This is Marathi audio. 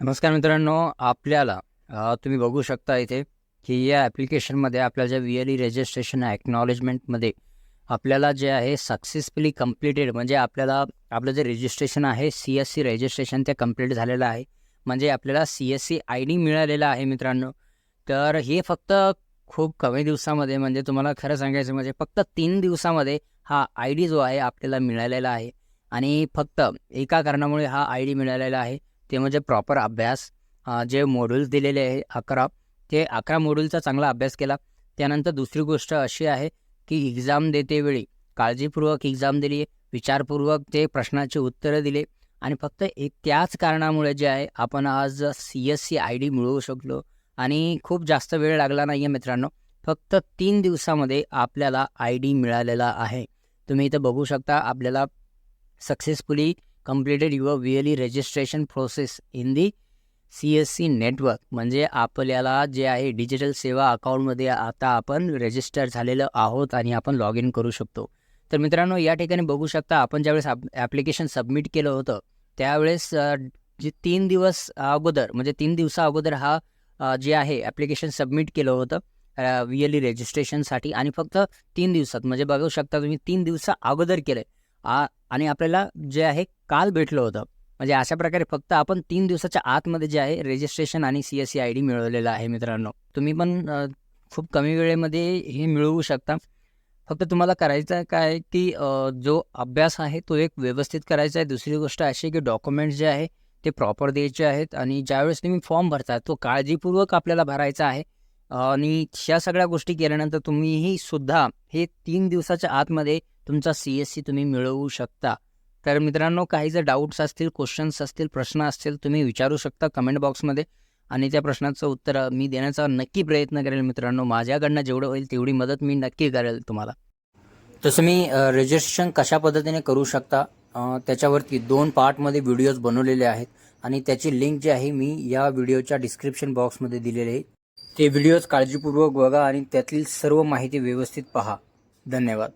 नमस्कार मित्रांनो आपल्याला तुम्ही बघू शकता इथे की या ॲप्लिकेशनमध्ये आपल्याला ज्या व्ही एल ई रजिस्ट्रेशन ॲक्नॉलेजमेंटमध्ये आपल्याला जे आहे सक्सेसफुली कम्प्लिटेड म्हणजे आपल्याला आपलं जे रजिस्ट्रेशन आहे सी एस सी रजिस्ट्रेशन ते कंप्लीट झालेलं आहे. म्हणजे आपल्याला C S C I D मिळालेला आहे मित्रांनो. तर हे फक्त खूप कमी दिवसामध्ये म्हणजे तुम्हाला खरं सांगायचं म्हणजे फक्त तीन दिवसामध्ये हा आय डी जो आहे आपल्याला मिळालेला आहे. आणि फक्त एका कारणामुळे हा आय डी मिळालेला आहे. ते म्हणजे प्रॉपर अभ्यास जे मॉड्यूल्स दिलेले आहे अकरा ते अकरा मॉड्यूलचा चांगला अभ्यास केला. त्यानंतर दुसरी गोष्ट अशी आहे की एक्झाम देतेवेळी काळजीपूर्वक एक्झाम दिली विचारपूर्वक ते प्रश्नाचे उत्तरं दिले आणि फक्त एक त्याच कारणामुळे जे आहे आपण आज C S C I D मिळवू शकलो आणि खूप जास्त वेळ लागला नाही आहे मित्रांनो. फक्त तीन दिवसामध्ये आपल्याला आय डी मिळालेला आहे. तुम्ही इथं बघू शकता आपल्याला successfully completed your VLE registration process in the C S C network म्हणजे आपल्याला जे आहे डिजिटल सेवा अकाउंटमध्ये आता आपण रजिस्टर झालेलं आहोत आणि आपण लॉग इन करू शकतो. तर मित्रांनो या ठिकाणी बघू शकता आपण ज्यावेळेस ॲप्लिकेशन सबमिट केलं होतं त्यावेळेस जे तीन दिवस अगोदर म्हणजे तीन दिवसा अगोदर हा जे आहे ॲप्लिकेशन सबमिट केलं होतं व्हिअली रजिस्ट्रेशनसाठी आणि फक्त तीन दिवसात म्हणजे बघू शकता तुम्ही तीन दिवसा अगोदर केलं आ आणि आपल्याला जे आहे काल भेटलं होतं. म्हणजे अशा प्रकारे फक्त आपण तीन दिवसाच्या आतमध्ये जे आहे रजिस्ट्रेशन आणि C S C I D मिळवलेलं आहे मित्रांनो. तुम्ही पण खूप कमी वेळेमध्ये हे मिळवू शकता. फक्त तुम्हाला करायचं काय की जो अभ्यास आहे तो एक व्यवस्थित करायचा आहे. दुसरी गोष्ट अशी की डॉक्युमेंट्स जे आहे ते प्रॉपर द्यायचे आहेत. आणि ज्यावेळेस तुम्ही फॉर्म भरता तो काळजीपूर्वक आपल्याला भरायचा आहे. आणि ह्या सगळ्या गोष्टी केल्यानंतर तुम्हीही सुद्धा हे तीन दिवसाच्या आतमध्ये तुमचा सी एस सी तुम्ही मिळवू शकता. तर मित्रांनो काही जर डाऊट्स असतील क्वेश्चन्स असतील प्रश्न असतील तुम्ही विचारू शकता कमेंट बॉक्समध्ये आणि त्या प्रश्नाचं उत्तर मी देण्याचा नक्की प्रयत्न करेल मित्रांनो. माझ्याकडनं जेवढं होईल तेवढी मदत मी नक्की करेल तुम्हाला. तसं मी रजिस्ट्रेशन कशा पद्धतीने करू शकता? त्याच्यावरती दोन पार्टमध्ये व्हिडिओज बनवलेले आहेत. आणि त्याची लिंक जी आहे मी या व्हिडिओच्या डिस्क्रिप्शन बॉक्समध्ये दिलेली आहे. ते व्हिडिओज काळजीपूर्वक बघा आणि त्यातील सर्व माहिती व्यवस्थित पहा. धन्यवाद.